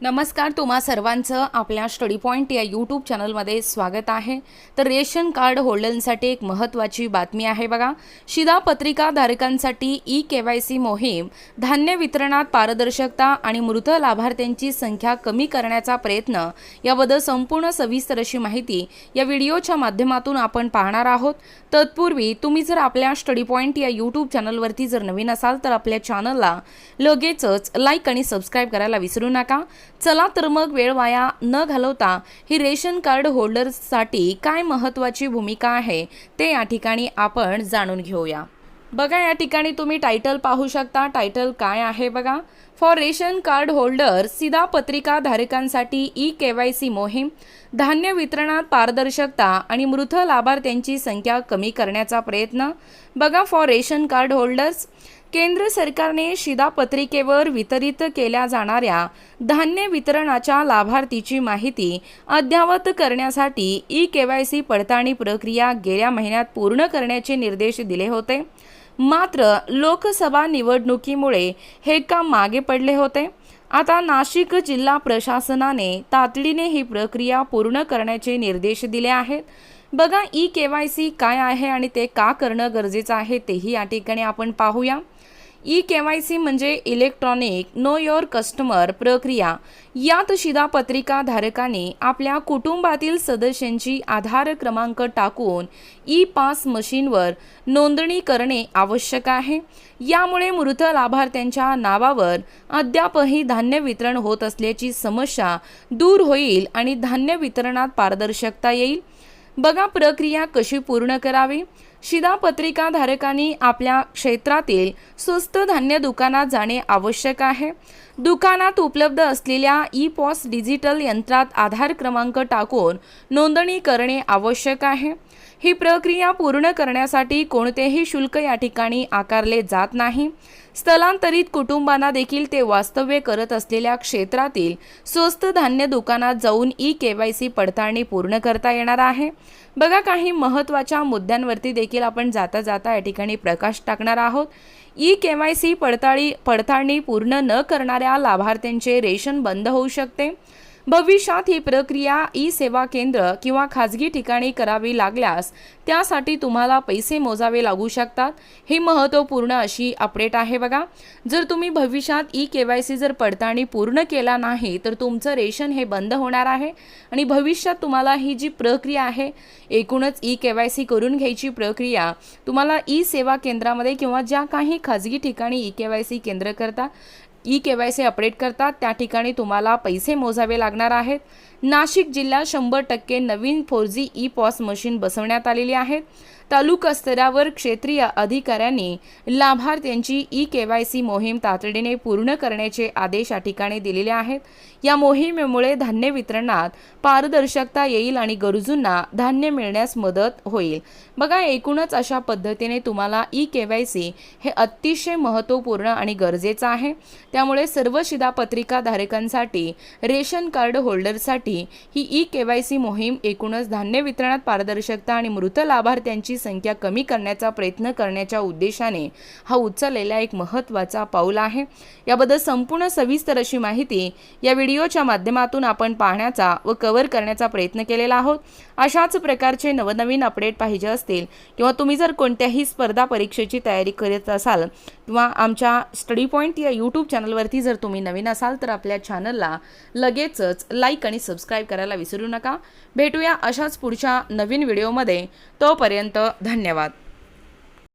नमस्कार तुम्हा सर्वांचं आपल्या स्टडी पॉईंट या यूट्यूब चॅनलमध्ये स्वागत आहे. तर रेशन कार्ड होल्डरसाठी एक महत्त्वाची बातमी आहे बघा. शिधापत्रिका धारकांसाठी ई के वाय सी मोहीम धान्य वितरणात पारदर्शकता आणि मृत लाभार्थ्यांची संख्या कमी करण्याचा प्रयत्न याबद्दल संपूर्ण सविस्तर अशी माहिती या व्हिडिओच्या माध्यमातून आपण पाहणार आहोत. तत्पूर्वी तुम्ही जर आपल्या स्टडी पॉईंट या यूट्यूब चॅनलवरती जर नवीन असाल तर आपल्या चॅनलला लगेचच लाईक आणि सबस्क्राईब करायला विसरू नका. चला तर मग वेळ वाया न घालवता ही रेशन कार्ड होल्डर्ससाठी काय महत्त्वाची भूमिका आहे ते या ठिकाणी आपण जाणून घेऊया. बघा या ठिकाणी तुम्ही टायटल पाहू शकता. टायटल काय आहे बघा? फॉर रेशन कार्ड होल्डर सीधा पत्रिका धारकांसाठी ई के वाय सी मोहीम धान्य वितरणात पारदर्शकता आणि मृत लाभार्थ्यांची संख्या कमी करण्याचा प्रयत्न. बघा फॉर रेशन कार्ड होल्डर्स केंद्र सरकारने शिधापत्रिकेवर वितरित केल्या जाणाऱ्या धान्य वितरणाच्या लाभार्थीची माहिती अद्ययावत करण्यासाठी ई के वाय सी पडताळणी प्रक्रिया गेल्या महिन्यात पूर्ण करण्याचे निर्देश दिले होते. मात्र लोकसभा निवडणुकीमुळे हे काम मागे पडले होते. आता नाशिक जिल्हा प्रशासनाने तातडीने ही प्रक्रिया पूर्ण करण्याचे निर्देश दिले आहेत. बघा ई के वाय सी काय आहे आणि ते का करणं गरजेचं आहे तेही या ठिकाणी आपण पाहूया. ई के वाय सी म्हणजे इलेक्ट्रॉनिक नो युअर कस्टमर प्रक्रिया. यात शिधापत्रिकाधारकाने आपल्या कुटुंबातील सदस्यांची आधार क्रमांक टाकून ई पास मशीनवर नोंदणी करणे आवश्यक आहे. यामुळे मृत लाभार्थ्यांच्या नावावर अद्यापही धान्य वितरण होत असल्याची समस्या दूर होईल आणि धान्य वितरणात पारदर्शकता येईल. बघा प्रक्रिया कशी पूर्ण करावी. शिधापत्रिका धारकांनी आपल्या क्षेत्रातील स्वस्त धान्य दुकानात जाणे आवश्यक आहे. दुकानात उपलब्ध असलेल्या ई पॉस डिजिटल यंत्रात आधार क्रमांक टाकून नोंदणी करणे आवश्यक आहे. ही प्रक्रिया पूर्ण करण्यासाठी कोणतेही शुल्क या ठिकाणी आकारले जात नाही. स्थलांतरित कुटुंबांना देखील ते वास्तव्य करत असलेल्या क्षेत्रातील स्वस्त धान्य दुकानात जाऊन ई के वाय सी पडताळणी पूर्ण करता येणार आहे. बघा काही महत्त्वाच्या मुद्द्यांवरती देखील आपण जाता जाता या ठिकाणी प्रकाश टाकणार आहोत. ई के वाय सी पडताळी पडताळणी पूर्ण न करणाऱ्या लाभार्थ्यांचे रेशन बंद होऊ शकते. भविष्यात ही प्रक्रिया ई सेवा केंद्र किंवा खाजगी ठिकाणी करावी लागल्यास त्यासाठी तुम्हाला पैसे मोजावे लागू शकतात. ही महत्त्वपूर्ण अशी अपडेट आहे बघा. जर तुम्ही भविष्यात ई के वाय सी जर पडताळणी पूर्ण केला नाही तर तुमचं रेशन हे बंद होणार आहे. आणि भविष्यात तुम्हाला ही जी प्रक्रिया आहे एकूणच ई के वाय सी करून घ्यायची प्रक्रिया तुम्हाला ई सेवा केंद्रामध्ये किंवा ज्या काही खाजगी ठिकाणी ई के वाय सी केंद्र करता E K Y C update करतात. त्या ठिकाणी तुम्हाला पैसे मोजावे लागणार आहेत. नाशिक जिल्ह्यात शंभर टक्के नवीन four G E POS machine बसवण्यात आलेली आहेत तालुका स्तरावर क्षेत्रीय अधिकाऱ्यांनी लाभार्थ्यांची ई के वाय सी मोहीम तातडीने पूर्ण करण्याचे आदेश या ठिकाणी दिलेले आहेत. या मोहिमेमुळे धान्य वितरणात पारदर्शकता येईल आणि गरजूंना धान्य मिळण्यास मदत होईल. बघा एकूणच अशा पद्धतीने तुम्हाला ई के वाय सी हे अतिशय महत्त्वपूर्ण आणि गरजेचं आहे. त्यामुळे सर्व शिधापत्रिका धारकांसाठी रेशन कार्ड होल्डरसाठी ही ई के वाय सी मोहीम एकूणच धान्य वितरणात पारदर्शकता आणि मृत लाभार्थ्यांची संख्या कमी करण्याचा प्रयत्न करण्याच्या उद्देशाने हा उचललेला एक महत्त्वाचा पाऊल आहे. याबद्दल संपूर्ण सविस्तर अशी माहिती या व्हिडिओच्या माध्यमातून आपण पाहण्याचा व कव्हर करण्याचा प्रयत्न केलेला आहोत. अशाच प्रकारचे नवनवीन अपडेट पाहिजे असतील किंवा तुम्ही जर कोणत्याही स्पर्धा परीक्षेची तयारी करत असाल किंवा आमच्या स्टडी पॉईंट या यूट्यूब चॅनलवरती जर तुम्ही नवीन असाल तर आपल्या चॅनलला लगेचच लाईक आणि सबस्क्राईब करायला विसरू नका. भेटूया अशाच पुढच्या नवीन व्हिडिओमध्ये. तोपर्यंत धन्यवाद.